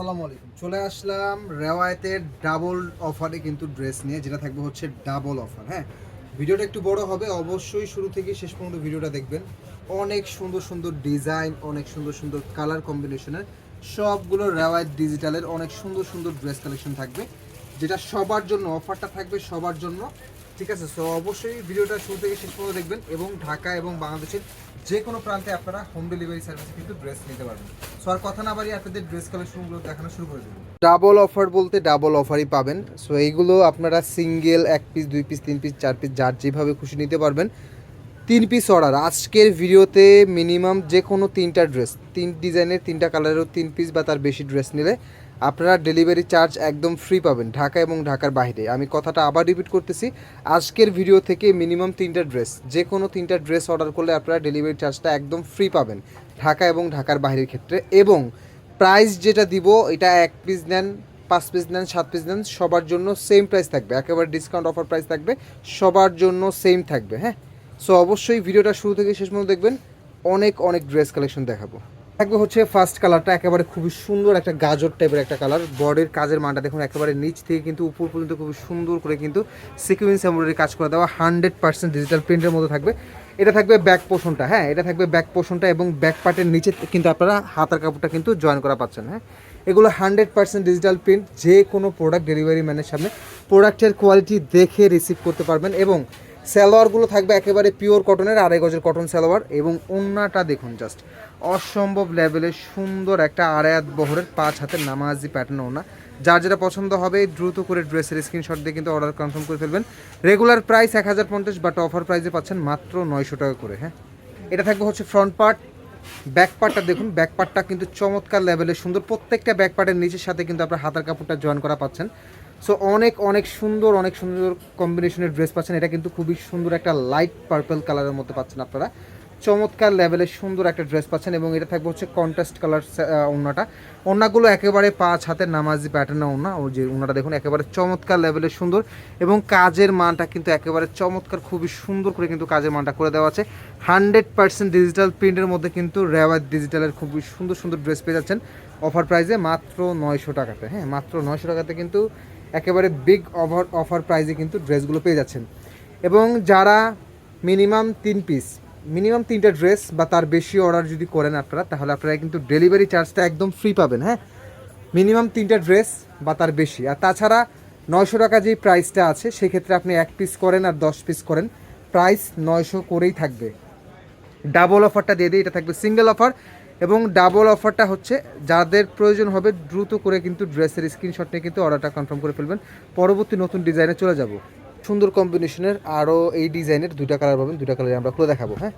আসসালামু আলাইকুম। চলে আসলাম রেওয়ায়তের ডাবল অফারে কিন্তু ড্রেস নিয়ে, যেটা থাকবে হচ্ছে ডাবল অফার হ্যাঁ? ভিডিওটা একটু বড় হবে, অবশ্যই শুরু থেকে শেষ পর্যন্ত ভিডিওটা দেখবেন। অনেক সুন্দর সুন্দর ডিজাইন, অনেক সুন্দর সুন্দর কালার কম্বিনেশনের সবগুলো রেওয়ায়ত ডিজিটালের অনেক সুন্দর সুন্দর ড্রেস কালেকশন থাকবে, যেটা সবার জন্য অফারটা থাকবে সবার জন্য। ঠিক আছে সো অবশ্যই ভিডিওটা শুরু থেকে শেষ পর্যন্ত দেখবেন এবং ঢাকা এবং বাংলাদেশের যে কোনো প্রান্তে আপনারা হোম ডেলিভারি সার্ভিসে কিন্তু ড্রেস নিতে পারবেন। সো আর কথা না বাড়িয়ে আপনাদের ড্রেস কালেকশনগুলো দেখানো শুরু করে দেবো। ডাবল অফার বলতে ডাবল অফারই পাবেন। সো এইগুলো আপনারা সিঙ্গেল এক পিস দুই পিস তিন পিস চার পিস যার যেভাবে খুশি নিতে পারবেন। তিন পিস অর্ডার আজকের ভিডিওতে মিনিমাম যে কোনো তিনটা ড্রেস তিন ডিজাইনের তিনটা কালারেরও তিন পিস বা তার বেশি ড্রেস নিলে আপনারা ডেলিভারি চার্জ একদম ফ্রি পাবেন ঢাকা এবং ঢাকার বাইরে। আমি কথাটা আবার রিপিট করতেছি, আজকের ভিডিও থেকে মিনিমাম তিনটা ড্রেস যে কোনো তিনটা ড্রেস অর্ডার করলে আপনারা ডেলিভারি চার্জটা একদম ফ্রি পাবেন ঢাকা এবং ঢাকার বাইরের ক্ষেত্রে। এবং প্রাইস যেটা দিব, এটা এক পিস নেন, পাঁচ পিস নেন, সাত পিস নেন, সবার জন্য সেম প্রাইস থাকবে। একেবারে ডিসকাউন্ট অফার প্রাইস থাকবে, সবার জন্য সেম থাকবে হ্যাঁ? সো অবশ্যই ভিডিওটা শুরু থেকে শেষ পর্যন্ত দেখবেন, অনেক অনেক ড্রেস কালেকশন দেখাবো। থাকবে হচ্ছে ফার্স্ট কালারটা একেবারে খুবই সুন্দর একটা গাজর টাইপের একটা কালার বডির কাজের মানটা দেখুন, একেবারে নিচ থেকে কিন্তু উপর পর্যন্ত খুবই সুন্দর করে কিন্তু সিকুয়েন্স এমব্রয়ডারি কাজ করে দেওয়া হান্ড্রেড পার্সেন্ট ডিজিটাল প্রিন্টের মধ্যে থাকবে। এটা থাকবে ব্যাক পোষণটা হ্যাঁ এটা থাকবে ব্যাক পোষণটা এবং ব্যাক পার্টের নিচে কিন্তু আপনারা হাতার কাপড়টা কিন্তু জয়েন করা পাচ্ছেন হ্যাঁ। এগুলো হান্ড্রেড পার্সেন্ট ডিজিটাল প্রিন্ট যে কোনো প্রোডাক্ট ডেলিভারি ম্যানের সামনে প্রোডাক্টের কোয়ালিটি দেখে রিসিভ করতে পারবেন এবং সালোয়ারগুলো থাকবে একেবারে পিওর কটনের আড়াই গজের কটন সালোয়ার এবং ওন্নাটা দেখুন জাস্ট অসম্ভব লেভেলের সুন্দর একটা আড়ায়াত বহরের পাঁচ হাতের নামাজি প্যাটার্ন ওনা যার যেটা পছন্দ হবে দ্রুত করে ড্রেসের স্ক্রিনশট দিয়ে কিন্তু অর্ডার কনফার্ম করে ফেলবেন। রেগুলার প্রাইস এক হাজার পঞ্চাশ বাট অফার প্রাইসে পাচ্ছেন মাত্র নয়শো টাকা করে হ্যাঁ। এটা থাকবে হচ্ছে ফ্রন্ট পার্ট ব্যাক পার্টটা দেখুন। ব্যাক পার্টটা কিন্তু চমৎকার লেভেলের সুন্দর। প্রত্যেকটা ব্যাক পার্টের নিচের সাথে কিন্তু আপনার হাতার কাপড়টা জয়েন করা পাচ্ছেন। সো অনেক অনেক সুন্দর অনেক সুন্দর কম্বিনেশনের ড্রেস পাচ্ছেন। এটা কিন্তু খুবই সুন্দর একটা লাইট পার্পল কালারের মধ্যে পাচ্ছেন আপনারা। চমৎকার লেভেলের সুন্দর একটা ড্রেস পাচ্ছেন এবং এটা থাকবে হচ্ছে কন্ট্রাস্ট কালার ওনাটা ওনাগুলো একেবারে পাঁচ হাতের নামাজি প্যাটার্ন ওনা ও যে ওনাটা দেখুন, একেবারে চমৎকার লেভেলের সুন্দর এবং কাজের মানটা কিন্তু একেবারে চমৎকার, খুবই সুন্দর করে কিন্তু কাজের মানটা করে দেওয়া আছে। হান্ড্রেড পার্সেন্ট ডিজিটাল প্রিন্টের মধ্যে কিন্তু রেওয়াজ ডিজিটালের খুবই সুন্দর সুন্দর ড্রেস পেয়ে যাচ্ছেন। অফার প্রাইসে মাত্র নয়শো টাকাতে হ্যাঁ মাত্র নয়শো টাকাতে কিন্তু একেবারে বিগ অফার অফার প্রাইজে কিন্তু ড্রেসগুলো পেয়ে যাচ্ছেন। এবং যারা মিনিমাম তিন পিস মিনিমাম তিনটা ড্রেস বা তার বেশি অর্ডার যদি করেন আপনারা, তাহলে আপনারা কিন্তু ডেলিভারি চার্জটা একদম ফ্রি পাবেন হ্যাঁ? মিনিমাম তিনটা ড্রেস বা তার বেশি। আর তাছাড়া নয়শো টাকা যেই প্রাইসটা আছে, সেক্ষেত্রে আপনি এক পিস করেন আর দশ পিস করেন। প্রাইস নয়শো করেই থাকবে। ডাবল অফারটা দিয়ে দিই, এটা থাকবে সিঙ্গেল অফার এবং ডাবল অফারটা হচ্ছে, যাদের প্রয়োজন হবে দ্রুত করে কিন্তু ড্রেসের স্ক্রিনশট নিয়ে কিন্তু অর্ডারটা কনফার্ম করে ফেলবেন। পরবর্তী নতুন ডিজাইনে চলে যাব। সুন্দর কম্বিনেশনের আরও এই ডিজাইনের দুটা কালার পাবেন দুটা কালার আমরা খুলে দেখাবো হ্যাঁ?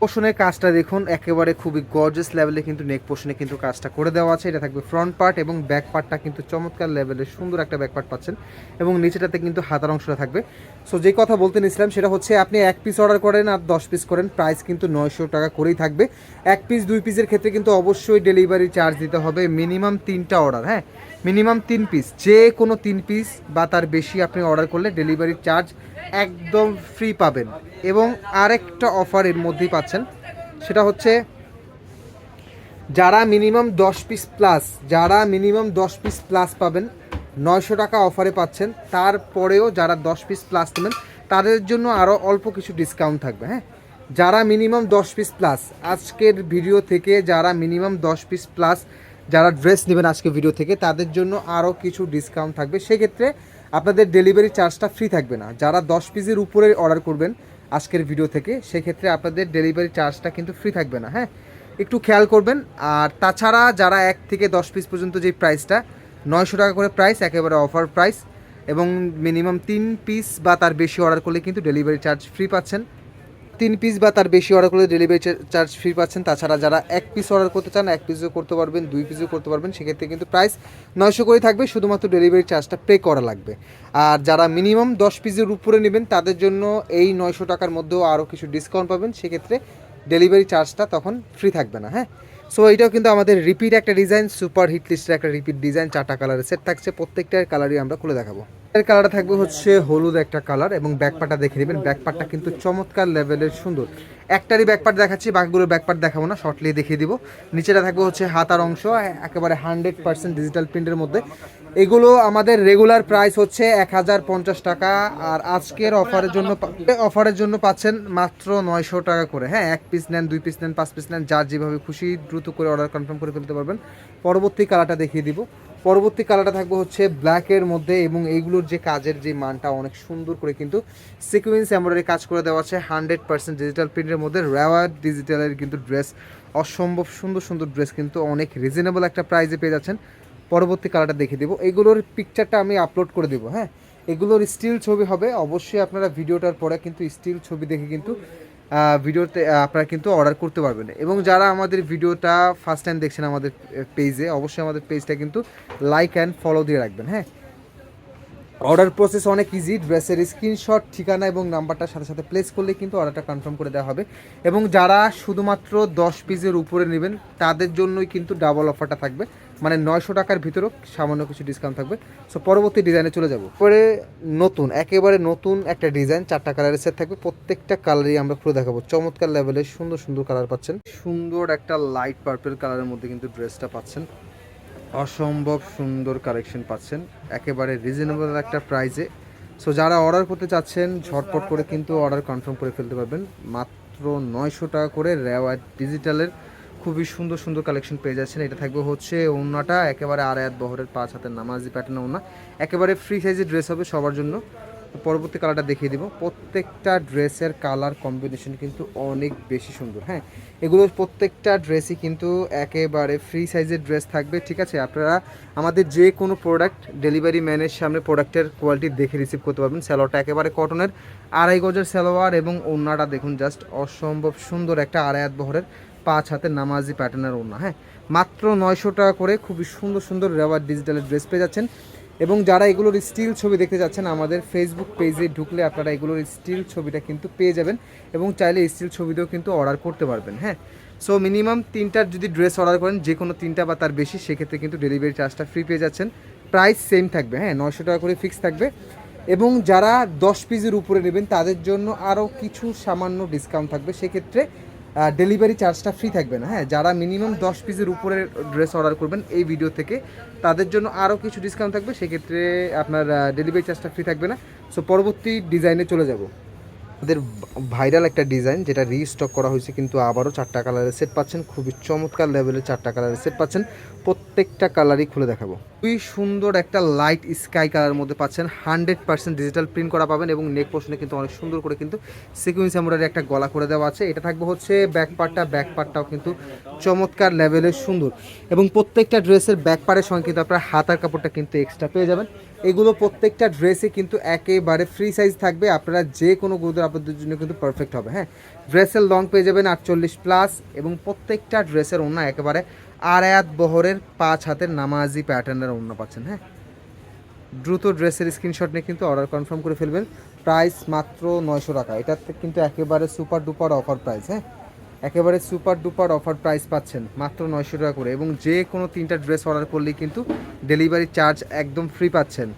পোষণের কাজটা দেখুন, একেবারে খুবই গর্জাস লেভেলে কিন্তু নেক পোষণে কিন্তু কাজটা করে দেওয়া আছে। এটা থাকবে ফ্রন্ট পার্ট এবং ব্যাক পার্টটা কিন্তু চমৎকার লেভেলের সুন্দর একটা ব্যাক পার্ট পাচ্ছেন এবং নিচেটাতে কিন্তু হাতার অংশটা থাকবে। সো যে কথা বলতে নিয়েছিলাম সেটা হচ্ছে আপনি এক পিস অর্ডার করেন আর দশ পিস করেন প্রাইস কিন্তু নয়শো টাকা করেই থাকবে। এক পিস দুই পিসের ক্ষেত্রে কিন্তু অবশ্যই ডেলিভারি চার্জ দিতে হবে মিনিমাম তিনটা অর্ডার হ্যাঁ? মিনিমাম তিন পিস যে কোনো তিন পিস বা তার বেশি আপনি অর্ডার করলে ডেলিভারি চার্জ একদম ফ্রি পাবেন। এবং আরেকটা অফার এর মধ্যেই পাচ্ছেন, সেটা হচ্ছে যারা মিনিমাম দশ পিস প্লাস যারা মিনিমাম দশ পিস প্লাস পাবেন, নয়শো টাকা অফারে পাচ্ছেন। তারপরেও যারা দশ পিস প্লাস নেবেন, তাদের জন্য আরও অল্প কিছু ডিসকাউন্ট থাকবে হ্যাঁ? যারা মিনিমাম দশ পিস প্লাস আজকের ভিডিও থেকে যারা মিনিমাম দশ পিস প্লাস যারা ড্রেস নেবেন আজকে ভিডিও থেকে, তাদের জন্য আরও কিছু ডিসকাউন্ট থাকবে। সেক্ষেত্রে আপনাদের ডেলিভারি চার্জটা ফ্রি থাকবে না। যারা দশ পিসের উপরে অর্ডার করবেন আজকের ভিডিও থেকে, সেক্ষেত্রে আপনাদের ডেলিভারি চার্জটা কিন্তু ফ্রি থাকবে না হ্যাঁ? একটু খেয়াল করবেন। আর তাছাড়া যারা এক থেকে দশ পিস পর্যন্ত যে প্রাইসটা নয়শো টাকা করে প্রাইস একেবারে অফার প্রাইস এবং মিনিমাম তিন পিস বা তার বেশি অর্ডার করলে কিন্তু ডেলিভারি চার্জ ফ্রি পাচ্ছেন। তিন পিস বা তার বেশি অর্ডার করলে ডেলিভারি চার্জ ফ্রি পাচ্ছেন। তাছাড়া যারা এক পিস অর্ডার করতে চান, এক পিসও করতে পারবেন, দুই পিসও করতে পারবেন, সেক্ষেত্রে কিন্তু প্রাইস নয়শো করেই থাকবে। শুধুমাত্র ডেলিভারি চার্জটা পে করা লাগবে। আর যারা মিনিমাম দশ পিসের উপরে নেবেন, তাদের জন্য এই নয়শো টাকার মধ্যেও আরও কিছু ডিসকাউন্ট পাবেন। সেক্ষেত্রে ডেলিভারি চার্জটা তখন ফ্রি থাকবে না হ্যাঁ? সো এটাও কিন্তু আমাদের রিপিট একটা ডিজাইন সুপার হিট লিস্টের একটা রিপিট ডিজাইন চারটা কালারের সেট থাকছে। প্রত্যেকটার কালারই আমরা খুলে দেখাবো। এর কালারটা থাকবে হচ্ছে হলুদ একটা কালার এবং ব্যাকপাটটা দেখে নেবেন। ব্যাকপাটটা কিন্তু চমৎকার লেভেলের সুন্দর। একটারই ব্যাকপাট দেখাচ্ছি বাকিগুলোর ব্যাকপাট দেখাবো না শর্টলি দেখিয়ে দিব। নিচেটা থাকবে হচ্ছে হাতার অংশ একেবারে হান্ড্রেড পার্সেন্ট ডিজিটাল প্রিন্টের মধ্যে। এগুলো আমাদের রেগুলার প্রাইস হচ্ছে এক হাজার পঞ্চাশ টাকা, আর আজকের অফারের জন্য অফারের জন্য পাচ্ছেন মাত্র নয়শো টাকা করে। হ্যাঁ এক পিস নেন, দুই পিস নেন, পাঁচ পিস নেন, যার যেভাবে খুশি দ্রুত করে অর্ডার কনফার্ম করে ফেলতে পারবেন। পরবর্তী কালারটা দেখিয়ে দিব। পরবর্তী কালারটা থাকবে হচ্ছে ব্ল্যাকের মধ্যে এবং এইগুলোর যে কাজের যে মানটা অনেক সুন্দর করে কিন্তু সিকুয়েন্স এমব্রয়ডারি কাজ করে দেওয়া আছে হান্ড্রেড পার্সেন্ট ডিজিটাল প্রিন্টের মধ্যে। রেওয়ার ডিজিটালের কিন্তু ড্রেস অসম্ভব সুন্দর সুন্দর ড্রেস কিন্তু অনেক রিজনেবল একটা প্রাইজে পেয়ে যাচ্ছেন। পরবর্তী কালারটা দেখিয়ে দেবো। এগুলোর পিকচারটা আমি আপলোড করে দেবো হ্যাঁ? এগুলোর স্টিল ছবি হবে। অবশ্যই আপনারা ভিডিওটার পরে কিন্তু স্টিল ছবি দেখে কিন্তু ভিডিওতে আপনারা কিন্তু অর্ডার করতে পারবেন। এবং যারা আমাদের ভিডিওটা ফার্স্ট টাইম দেখছেন আমাদের পেজে অবশ্যই আমাদের পেজটা কিন্তু লাইক অ্যান্ড ফলো দিয়ে রাখবেন হ্যাঁ? অর্ডার প্রসেস অনেক ইজি ড্রেসের স্ক্রিনশট ঠিকানা এবং নাম্বারটার সাথে সাথে প্লেস করলে কিন্তু অর্ডারটা কনফার্ম করে দেওয়া হবে। এবং যারা শুধুমাত্র দশ পিসের উপরে নেবেন, তাদের জন্যই কিন্তু ডাবল অফারটা থাকবে। মানে নয়শো টাকার ভিতরেও সামান্য কিছু ডিসকাউন্ট থাকবে। সো পরবর্তী ডিজাইনে চলে যাব। পরে নতুন, একেবারে নতুন একটা ডিজাইন চারটা কালারের সেট থাকবে। প্রত্যেকটা কালারই আমরা খুলে দেখাবো। চমৎকার লেভেলের সুন্দর সুন্দর কালার পাচ্ছেন। সুন্দর একটা লাইট পার্পেল কালারের মধ্যে কিন্তু ড্রেসটা পাচ্ছেন। অসম্ভব সুন্দর কালেকশন পাচ্ছেন। একেবারে রিজনেবল একটা প্রাইজে সো যারা অর্ডার করতে চাচ্ছেন, ঝটপট করে কিন্তু অর্ডার কনফার্ম করে ফেলতে পারবেন। মাত্র নয়শো টাকা করে রেওয়ার ডিজিটালের খুবই সুন্দর সুন্দর কালেকশন পেয়ে যাচ্ছেন। এটা থাকবে হচ্ছে ওড়নাটা একেবারে আড়ায়াত বহরের পাঁচ হাতের নামাজি প্যাটার্ন ওড়না একেবারে ফ্রি সাইজের ড্রেস হবে সবার জন্য। পরবর্তী কালারটা দেখিয়ে দিব। প্রত্যেকটা ড্রেসের কালার কম্বিনেশন কিন্তু অনেক বেশি সুন্দর হ্যাঁ? এগুলো প্রত্যেকটা ড্রেসই কিন্তু একেবারে ফ্রি সাইজের ড্রেস থাকবে, ঠিক আছে? আপনারা আমাদের যে কোনো প্রোডাক্ট ডেলিভারি ম্যানের সামনে প্রোডাক্টের কোয়ালিটি দেখে রিসিভ করতে পারবেন। স্যালোয়ারটা একেবারে কটনের আড়াই গজের সালোয়ার এবং ওড়নাটা দেখুন জাস্ট অসম্ভব সুন্দর একটা আড়ায়াত বহরের পাঁচ হাতের নামাজি প্যাটার্নের ওড়না হ্যাঁ? মাত্র নয়শো টাকা করে খুবই সুন্দর সুন্দর রেওয়ার ডিজিটালের ড্রেস পেয়ে যাচ্ছেন। এবং যারা এগুলোর স্টিল ছবি দেখতে যাচ্ছেন, আমাদের ফেসবুক পেজে ঢুকলে আপনারা এগুলোর স্টিল ছবিটা কিন্তু পেয়ে যাবেন এবং চাইলে স্টিল ছবিতেও কিন্তু অর্ডার করতে পারবেন হ্যাঁ? সো মিনিমাম তিনটার যদি ড্রেস অর্ডার করেন, যে কোনো তিনটা বা তার বেশি, সেক্ষেত্রে কিন্তু ডেলিভারি চার্জটা ফ্রি পেয়ে যাচ্ছেন। প্রাইস সেম থাকবে হ্যাঁ? নয়শো টাকা করে ফিক্স থাকবে। এবং যারা দশ পিসের উপরে নেবেন, তাদের জন্য আরও কিছু সামান্য ডিসকাউন্ট থাকবে। সেক্ষেত্রে ডেলিভারি চার্জটা ফ্রি থাকবে না। হ্যাঁ যারা মিনিমাম দশ পিসের উপরে ড্রেস অর্ডার করবেন এই ভিডিও থেকে, তাদের জন্য আরও কিছু ডিসকাউন্ট থাকবে। সেক্ষেত্রে আপনার ডেলিভারি চার্জটা ফ্রি থাকবে না। সো পরবর্তী ডিজাইনে চলে যাব। আমাদের ভাইরাল একটা ডিজাইন যেটা রিস্টক করা হয়েছে, কিন্তু আবারও চারটা কালারের সেট পাচ্ছেন। খুবই চমৎকার লেভেলের চারটা কালারের সেট পাচ্ছেন। প্রত্যেকটা কালারই খুলে দেখাবো। খুবই সুন্দর একটা লাইট স্কাই কালারের মধ্যে পাচ্ছেন। হান্ড্রেড পার্সেন্ট ডিজিটাল প্রিন্ট করা পাবেন এবং নেক পোর্শনে কিন্তু অনেক সুন্দর করে কিন্তু সিকুয়েন্স এমব্রয়ডারি একটা গলা করে দেওয়া আছে। এটা থাকবে হচ্ছে ব্যাক পার্টটা ব্যাক পার্টটাও কিন্তু চমৎকার লেভেলের সুন্দর। এবং প্রত্যেকটা ড্রেসের ব্যাক পার্টের সঙ্গে কিন্তু আপনার হাতার কাপড়টা কিন্তু এক্সট্রা পেয়ে যাবেন। এগুলো প্রত্যেকটা ড্রেসে কিন্তু একেবারে ফ্রি সাইজ থাকবে। আপনারা যে কোনো গুরুদের আপনাদের জন্য কিন্তু পারফেক্ট হবে হ্যাঁ? ড্রেসের লং পেয়ে যাবেন আটচল্লিশ প্লাস এবং প্রত্যেকটা ড্রেসের ওড়না একেবারে আড়ায়াত বহরের পাঁচ হাতের নামাজি প্যাটার্নের ওড়না পাচ্ছেন হ্যাঁ? দ্রুত ড্রেসের স্ক্রিনশট নিয়ে কিন্তু অর্ডার কনফার্ম করে ফেলবেন। প্রাইস মাত্র নয়শো টাকা। এটাতে কিন্তু একেবারে সুপার ডুপার অফার প্রাইস হ্যাঁ? একেবারে সুপার ডুপার অফার প্রাইস পাচ্ছেন, মাত্র নয়শো টাকা করে। এবং যে কোনো তিনটা ড্রেস অর্ডার করলেই কিন্তু ডেলিভারি চার্জ একদম ফ্রি পাচ্ছেন।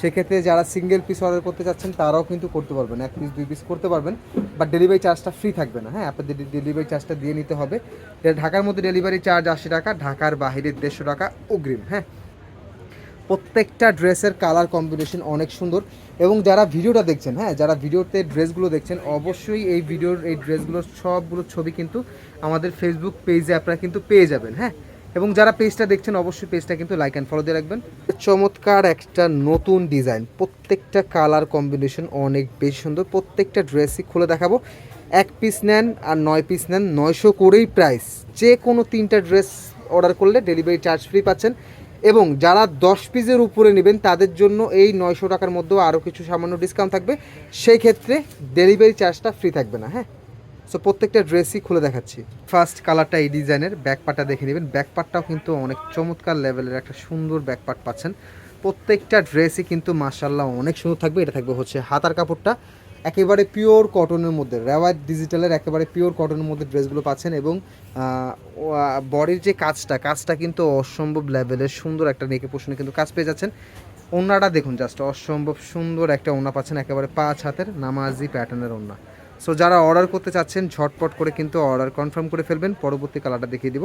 সেক্ষেত্রে যারা সিঙ্গেল পিস অর্ডার করতে চাচ্ছেন, তারাও কিন্তু করতে পারবেন। এক পিস দুই পিস করতে পারবেন। বাট ডেলিভারি চার্জটা ফ্রি থাকবে না। হ্যাঁ আপনাদের ডেলিভারি চার্জটা দিয়ে নিতে হবে। ঢাকার মধ্যে ডেলিভারি চার্জ আশি টাকা, ঢাকার বাইরে দেড়শো টাকা, অগ্রিম। হ্যাঁ প্রত্যেকটা ড্রেসের কালার কম্বিনেশন অনেক সুন্দর। এবং যারা ভিডিওটা দেখছেন হ্যাঁ যারা ভিডিওতে ড্রেসগুলো দেখছেন, অবশ্যই এই ভিডিওর এই ড্রেসগুলোর সবগুলো ছবি কিন্তু আমাদের ফেসবুক পেজে আপনারা কিন্তু পেয়ে যাবেন হ্যাঁ? এবং যারা পেজটা দেখছেন, অবশ্যই পেজটা কিন্তু লাইক অ্যান্ড ফলো দিয়ে রাখবেন। চমৎকার একটা নতুন ডিজাইন প্রত্যেকটা কালার কম্বিনেশন অনেক বেশি সুন্দর। প্রত্যেকটা ড্রেসই খুলে দেখাবো। এক পিস নেন আর নয় পিস নেন, নয়শো করেই প্রাইস যে কোনো তিনটা ড্রেস অর্ডার করলে ডেলিভারি চার্জ ফ্রি পাচ্ছেন। এবং যারা দশ পিসের উপরে নেবেন, তাদের জন্য এই নয়শো টাকার মধ্যেও আরও কিছু সামান্য ডিসকাউন্ট থাকবে। সেই ক্ষেত্রে ডেলিভারি চার্জটা ফ্রি থাকবে না হ্যাঁ? সো প্রত্যেকটা ড্রেসই খুলে দেখাচ্ছি। ফার্স্ট কালারটা এই ডিজাইনের ব্যাক পার্টটা দেখে নেবেন। ব্যাক পার্টটাও কিন্তু অনেক চমৎকার লেভেলের একটা সুন্দর ব্যাক পার্ট পাচ্ছেন। প্রত্যেকটা ড্রেসই কিন্তু মার্শাল্লাহ অনেক সুন্দর থাকবে। এটা থাকবে হচ্ছে হাতার কাপড়টা। একেবারে পিওর কটনের মধ্যে রেওয়ার ডিজিটালের একেবারে পিওর কটনের মধ্যে ড্রেসগুলো পাচ্ছেন এবং বডির যে কাজটা কাজটা কিন্তু অসম্ভব লেভেলের সুন্দর একটা নেকে পোষণে কিন্তু কাজ পেয়ে যাচ্ছেন। ওনাটা দেখুন জাস্ট অসম্ভব সুন্দর একটা ওনা পাচ্ছেন, একেবারে পাঁচ হাতের নামাজি প্যাটার্নের ওনা। সো যারা অর্ডার করতে চাচ্ছেন, ঝটপট করে কিন্তু অর্ডার কনফার্ম করে ফেলবেন। পরবর্তী কালারটা দেখিয়ে দিব।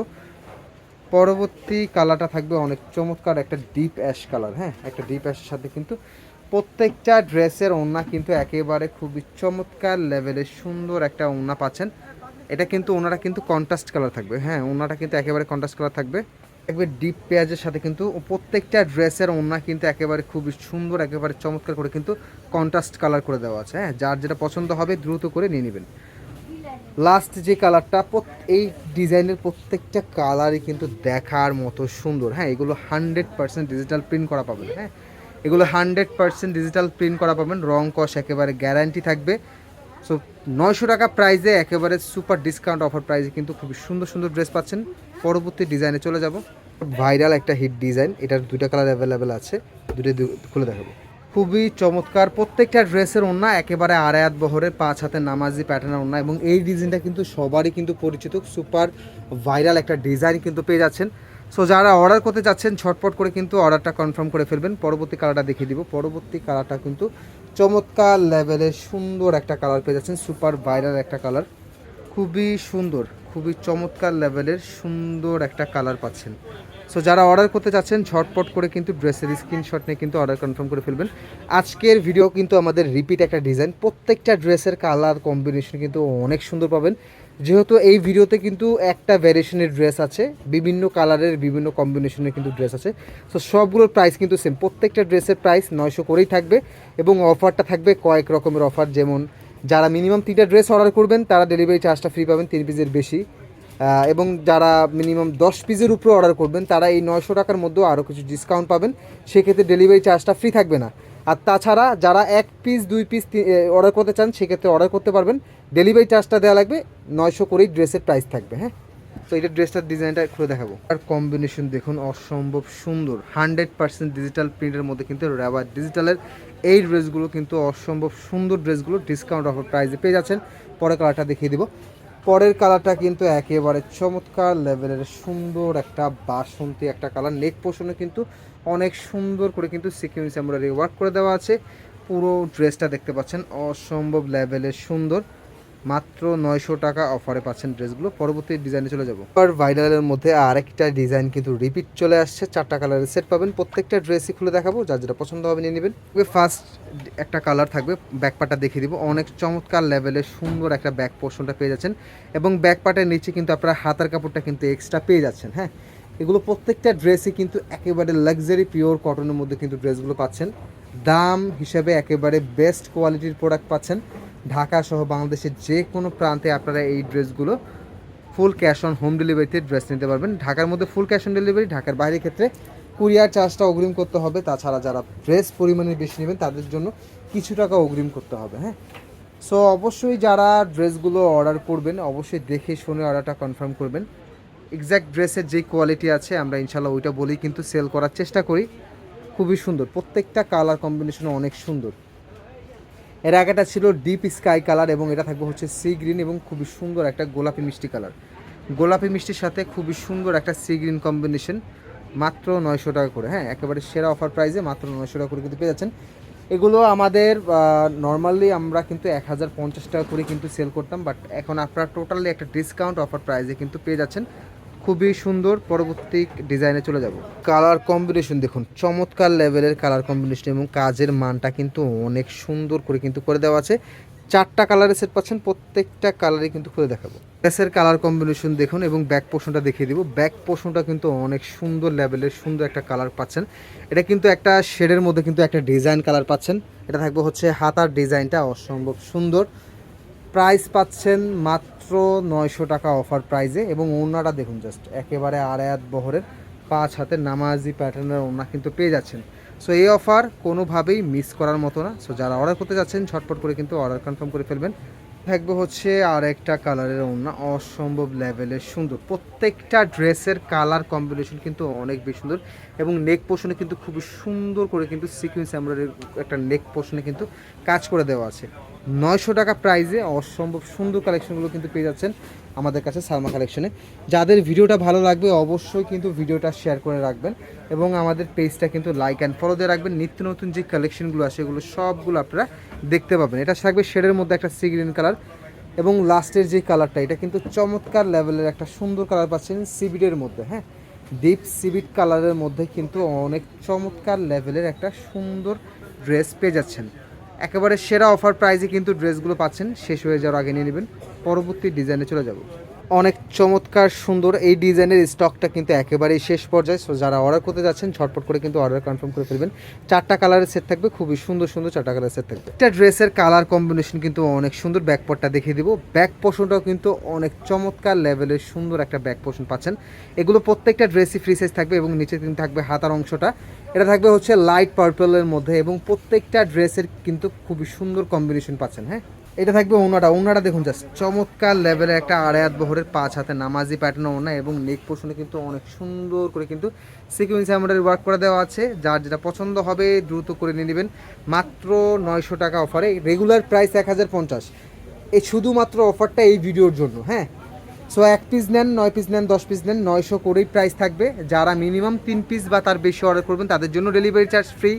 পরবর্তী কালারটা থাকবে অনেক চমৎকার একটা ডিপ অ্যাশ কালার হ্যাঁ? একটা ডিপ অ্যাশের সাথে কিন্তু প্রত্যেকটা ড্রেসের ওড়না কিন্তু একেবারে খুবই চমৎকার লেভেলের সুন্দর একটা ওড়না পাচ্ছেন। এটা কিন্তু ওনারা কিন্তু কন্ট্রাস্ট কালার থাকবে। হ্যাঁ ওনাটা কিন্তু একেবারে কন্ট্রাস্ট কালার থাকবে। একবার ডিপ পেঁয়াজের সাথে কিন্তু প্রত্যেকটা ড্রেসের ওড়না কিন্তু একেবারে খুবই সুন্দর, একেবারে চমৎকার করে কিন্তু কন্ট্রাস্ট কালার করে দেওয়া আছে। হ্যাঁ যার যেটা পছন্দ হবে দ্রুত করে নিয়ে নেবেন। লাস্ট যে কালারটা এই ডিজাইনের প্রত্যেকটা কালারই কিন্তু দেখার মতো সুন্দর। হ্যাঁ এগুলো হান্ড্রেড পার্সেন্ট ডিজিটাল প্রিন্ট করা পাবেন। হ্যাঁ এগুলো হান্ড্রেড পার্সেন্ট ডিজিটাল প্রিন্ট করা পাবেন। রং কস একেবারে গ্যারান্টি থাকবে। সো নয়শো টাকা প্রাইজে একেবারে সুপার ডিসকাউন্ট অফার প্রাইজে কিন্তু খুবই সুন্দর সুন্দর ড্রেস পাচ্ছেন। পরবর্তী ডিজাইনে চলে যাব। ভাইরাল একটা হিট ডিজাইন এটার দুইটা কালার অ্যাভেলেবেল আছে। দুটো খুলে দেখাবো। খুবই চমৎকার, প্রত্যেকটা ড্রেসের ওন্না একেবারে আড়ায়াত বহরের, পাঁচ হাতে নামাজি প্যাটার্নের ওন্না এবং এই ডিজাইনটা কিন্তু সবারই কিন্তু পরিচিত। সুপার ভাইরাল একটা ডিজাইন কিন্তু পেয়ে যাচ্ছেন। সো যারা অর্ডার করতে যাচ্ছেন, ছটপট করে কিন্তু অর্ডারটা কনফার্ম করে ফেলবেন। পরবর্তী কালারটা দেখিয়ে দিব। পরবর্তী কালারটা কিন্তু চমৎকার লেভেলের সুন্দর একটা কালার পেয়ে যাচ্ছেন। সুপার ভাইরাল একটা কালার খুবই সুন্দর, খুবই চমৎকার লেভেলের সুন্দর একটা কালার পাচ্ছেন। সো যারা অর্ডার করতে চাচ্ছেন ঝটপট করে কিন্তু ড্রেসের স্ক্রিনশট নিয়ে কিন্তু অর্ডার কনফার্ম করে ফেলবেন। আজকের ভিডিও কিন্তু আমাদের রিপিট একটা ডিজাইন প্রত্যেকটা ড্রেসের কালার কম্বিনেশন কিন্তু অনেক সুন্দর পাবেন। যেহেতু এই ভিডিওতে কিন্তু একটা ভ্যারিয়েশনের ড্রেস আছে, বিভিন্ন কালারের বিভিন্ন কম্বিনেশনের কিন্তু ড্রেস আছে। সো সবগুলোর প্রাইস কিন্তু সেম প্রত্যেকটা ড্রেসের প্রাইস নয়শো করেই থাকবে এবং অফারটা থাকবে কয়েক রকমের অফার যেমন, যারা মিনিমাম তিনটা ড্রেস অর্ডার করবেন, তারা ডেলিভারি চার্জটা ফ্রি পাবেন তিন পিসের বেশি। এবং যারা মিনিমাম দশ পিসের উপরে অর্ডার করবেন, তারা এই নয়শো টাকার মধ্যেও আরও কিছু ডিসকাউন্ট পাবেন। সেক্ষেত্রে ডেলিভারি চার্জটা ফ্রি থাকবে না। আর তাছাড়া যারা এক পিস দুই পিস অর্ডার করতে চান, সেক্ষেত্রে অর্ডার করতে পারবেন। ডেলিভারি চার্জটা দেওয়া লাগবে নয়শো করেই ড্রেসের প্রাইস থাকবে হ্যাঁ? তো এটা ড্রেসটার ডিজাইনটা খুলে দেখাবো। আর কম্বিনেশন দেখুন, অসম্ভব সুন্দর। হান্ড্রেড পার্সেন্ট ডিজিটাল প্রিন্টের মধ্যে কিন্তু র্যাবার ডিজিটালের এই ড্রেসগুলো কিন্তু অসম্ভব সুন্দর ড্রেসগুলো ডিসকাউন্ট অফার প্রাইসে পেয়ে যাচ্ছেন। পরে কালারটা দেখিয়ে দিব। পরের কালারটা কিন্তু একেবারে চমৎকার লেভেলের সুন্দর একটা বাসন্তী একটা কালার। নেক পোষণে কিন্তু অনেক সুন্দর করে কিন্তু সিকিউন্স আমরা ওয়ার্ক করে দেওয়া আছে। পুরো ড্রেসটা দেখতে পাচ্ছেন, অসম্ভব লেভেলের সুন্দর। মাত্র নয়শো টাকা অফারে পাচ্ছেন ড্রেসগুলো। পরবর্তী ডিজাইনে চলে যাব। আর ভাইরালের মধ্যে আরেকটা ডিজাইন কিন্তু রিপিট চলে আসছে। চারটা কালারের সেট পাবেন। প্রত্যেকটা ড্রেসই খুলে দেখাবো। যার যেটা পছন্দ হবে নিয়ে নেবেন। ফার্স্ট একটা কালার থাকবে ব্যাকপাটা দেখিয়ে দিব। অনেক চমৎকার লেভেলের সুন্দর একটা ব্যাক পোর্শনটা পেয়ে যাচ্ছেন। এবং ব্যাকপাটের নিচে কিন্তু আপনারা হাতার কাপড়টা কিন্তু এক্সট্রা পেয়ে যাচ্ছেন হ্যাঁ? এগুলো প্রত্যেকটা ড্রেসই কিন্তু একেবারে লাক্সারি পিওর কটনের মধ্যে কিন্তু ড্রেসগুলো পাচ্ছেন। দাম হিসেবে একেবারে বেস্ট কোয়ালিটির প্রোডাক্ট পাচ্ছেন। ঢাকা সহ বাংলাদেশের যে কোনো প্রান্তে আপনারা এই ড্রেসগুলো ফুল ক্যাশ অন হোম ডেলিভারিতে ড্রেস নিতে পারবেন। ঢাকার মধ্যে ফুল ক্যাশ অন ডেলিভারি, ঢাকার বাইরের ক্ষেত্রে কুরিয়ার চার্জটা অগ্রিম করতে হবে। তাছাড়া যারা ড্রেস পরিমাণে বেশি নেবেন, তাদের জন্য কিছু টাকা অগ্রিম করতে হবে হ্যাঁ? সো অবশ্যই যারা ড্রেসগুলো অর্ডার করবেন, অবশ্যই দেখে শুনে অর্ডারটা কনফার্ম করবেন। এক্স্যাক্ট ড্রেসের যেই কোয়ালিটি আছে, আমরা ইনশাল্লাহ ওইটা বলেই কিন্তু সেল করার চেষ্টা করি। খুবই সুন্দর। প্রত্যেকটা কালার কম্বিনেশন অনেক সুন্দর। এর আগেটা ছিল ডিপ স্কাই কালার এবং এটা থাকবে হচ্ছে সি গ্রিন এবং খুবই সুন্দর একটা গোলাপি মিষ্টি কালার গোলাপি মিষ্টির সাথে খুবই সুন্দর একটা সি গ্রিন কম্বিনেশন মাত্র নয়শো টাকা করে। হ্যাঁ একেবারে সেরা অফার প্রাইসে মাত্র নয়শো টাকা করে কিন্তু পেয়ে যাচ্ছেন। এগুলো আমাদের নর্মালি আমরা কিন্তু এক হাজার পঞ্চাশ টাকা করে কিন্তু সেল করতাম বাট এখন আপনারা টোটালি একটা ডিসকাউন্ট অফার প্রাইসে কিন্তু পেয়ে যাচ্ছেন। খুবই সুন্দর, পরবর্তী ডিজাইনে চলে যাব। কালার কম্বিনেশন দেখুন, চমৎকার লেভেলের কালার কম্বিনেশন এবং কাজের মানটা কিন্তু অনেক সুন্দর করে কিন্তু করে দেওয়া আছে। চারটা কালারের সেট পাচ্ছেন, প্রত্যেকটা কালারই কিন্তু খুলে দেখাবো। ড্রেসের কালার কম্বিনেশন দেখুন এবং ব্যাক পোর্শনটা দেখিয়ে দিব। ব্যাক পোর্শনটা কিন্তু অনেক সুন্দর লেভেলের সুন্দর একটা কালার পাচ্ছেন। এটা কিন্তু একটা শেডের মধ্যে কিন্তু একটা ডিজাইন কালার পাচ্ছেন। এটা থাকবে হচ্ছে হাতার ডিজাইনটা অসম্ভব সুন্দর। প্রাইস পাচ্ছেন মাত্র নয়শো টাকা অফার প্রাইজে এবং ওড়নাটা দেখুন জাস্ট একেবারে আড়ায়াত বহরের পাঁচ হাতে নামাজি প্যাটার্নের ওড়না কিন্তু পেয়ে যাচ্ছেন। সো এই অফার কোনোভাবেই মিস করার মতো না। সো যারা অর্ডার করতে যাচ্ছেন ছটপট করে কিন্তু অর্ডার কনফার্ম করে ফেলবেন। থাকবে হচ্ছে আর একটা কালারের ওড়না, অসম্ভব লেভেলের সুন্দর। প্রত্যেকটা ড্রেসের কালার কম্বিনেশন কিন্তু অনেক বেশি সুন্দর এবং নেক পোর্শনে কিন্তু খুবই সুন্দর করে কিন্তু সিকুয়েন্স এমব্রয়ডারি একটা নেক পোর্শনে কিন্তু কাজ করে দেওয়া আছে। নয়শো টাকা প্রাইজে অসম্ভব সুন্দর কালেকশনগুলো কিন্তু পেয়ে যাচ্ছেন আমাদের কাছে সালমা কালেকশনে যাদের ভিডিওটা ভালো লাগবে অবশ্যই কিন্তু ভিডিওটা শেয়ার করে রাখবেন এবং আমাদের পেজটা কিন্তু লাইক অ্যান্ড ফলো দিয়ে রাখবেন। নিত্য নতুন যে কালেকশনগুলো আছে এগুলো সবগুলো আপনারা দেখতে পাবেন। এটা থাকবে শেডের মধ্যে একটা সি গ্রিন কালার এবং লাস্টের যে কালারটা এটা কিন্তু চমৎকার লেভেলের একটা সুন্দর কালার পাচ্ছেন সিবিডের মধ্যে হ্যাঁ? ডিপ সিবিড কালারের মধ্যে কিন্তু অনেক চমৎকার লেভেলের একটা সুন্দর ড্রেস পেয়ে যাচ্ছেন। একেবারে সেরা অফার প্রাইজে কিন্তু ড্রেসগুলো পাচ্ছেন, শেষ হয়ে যাওয়ার আগে নিয়ে নেবেন। পরবর্তী ডিজাইনে চলে যাব। অনেক চমৎকার, সুন্দর এই ডিজাইনের স্টকটা কিন্তু একেবারেই শেষ পর্যায়ে। সো যারা অর্ডার করতে যাচ্ছেন, ঝটপট করে কিন্তু অর্ডার কনফার্ম করে ফেলবেন। চারটা কালারের সেট থাকবে, খুবই সুন্দর সুন্দর চারটা কালারের সেট থাকবে। একটা ড্রেসের কালার কম্বিনেশন কিন্তু অনেক সুন্দর ব্যাক পটটা দেখিয়ে দিব। ব্যাক পোর্শনটাও কিন্তু অনেক চমৎকার লেভেলের সুন্দর একটা ব্যাক পোর্শন পাচ্ছেন। এগুলো প্রত্যেকটা ড্রেসই ফ্রি সাইজ থাকবে এবং নিচে কিন্তু থাকবে হাতার অংশটা। এটা থাকবে হচ্ছে লাইট পার্পলের মধ্যে এবং প্রত্যেকটা ড্রেসের কিন্তু খুবই সুন্দর কম্বিনেশন পাচ্ছেন হ্যাঁ? এটা থাকবে ওনাটা। ওনাটা দেখুন জাস্ট চমৎকার লেভেলে একটা আড়ায়াত বহরের পাঁচ হাতে নামাজি প্যাটার্ন ওনা এবং নেক পোর্শনে কিন্তু অনেক সুন্দর করে কিন্তু সিকুয়েন্স এমব্রয়ডারি ওয়ার্ক করে দেওয়া আছে। যার যেটা পছন্দ হবে, দ্রুত করে নিয়ে নেবেন। মাত্র নয়শো টাকা অফারে রেগুলার প্রাইস এক হাজার পঞ্চাশ। এই শুধুমাত্র অফারটা এই ভিডিওর জন্য হ্যাঁ? সো এক পিস নেন, নয় পিস নেন, দশ পিস নেন, নয়শো করেই প্রাইস থাকবে। যারা মিনিমাম তিন পিস বা তার বেশি অর্ডার করবেন, তাদের জন্য ডেলিভারি চার্জ ফ্রি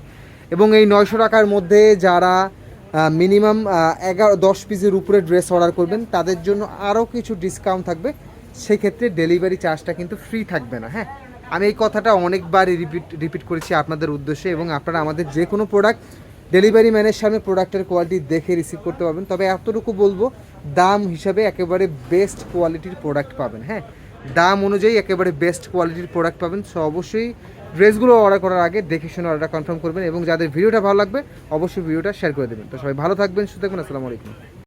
এবং এই নয়শো টাকার মধ্যে যারা মিনিমাম এগারো, দশ পিসের উপরে ড্রেস অর্ডার করবেন। তাদের জন্য আরও কিছু ডিসকাউন্ট থাকবে। সেক্ষেত্রে ডেলিভারি চার্জটা কিন্তু ফ্রি থাকবে না হ্যাঁ? আমি এই কথাটা অনেকবারই রিপিট রিপিট করেছি আপনাদের উদ্দেশ্যে এবং আপনারা আমাদের যে কোনো প্রোডাক্ট ডেলিভারি ম্যানের সামনে প্রোডাক্টের কোয়ালিটি দেখে রিসিভ করতে পারবেন। তবে এতটুকু বলব, দাম হিসাবে একেবারে বেস্ট কোয়ালিটির প্রোডাক্ট পাবেন হ্যাঁ? দাম অনুযায়ী একেবারে বেস্ট কোয়ালিটির প্রোডাক্ট পাবেন। সো অবশ্যই ড্রেসগুলো অর্ডার করার আগে দেখে শুনে অর্ডারটা কনফার্ম করবেন এবং যাদের ভিডিওটা ভালো লাগবে, অবশ্যই ভিডিওটা শেয়ার করে দেবেন। তো সবাই ভালো থাকবেন, সুস্থ থাকবেন, আসসালামু আলাইকুম।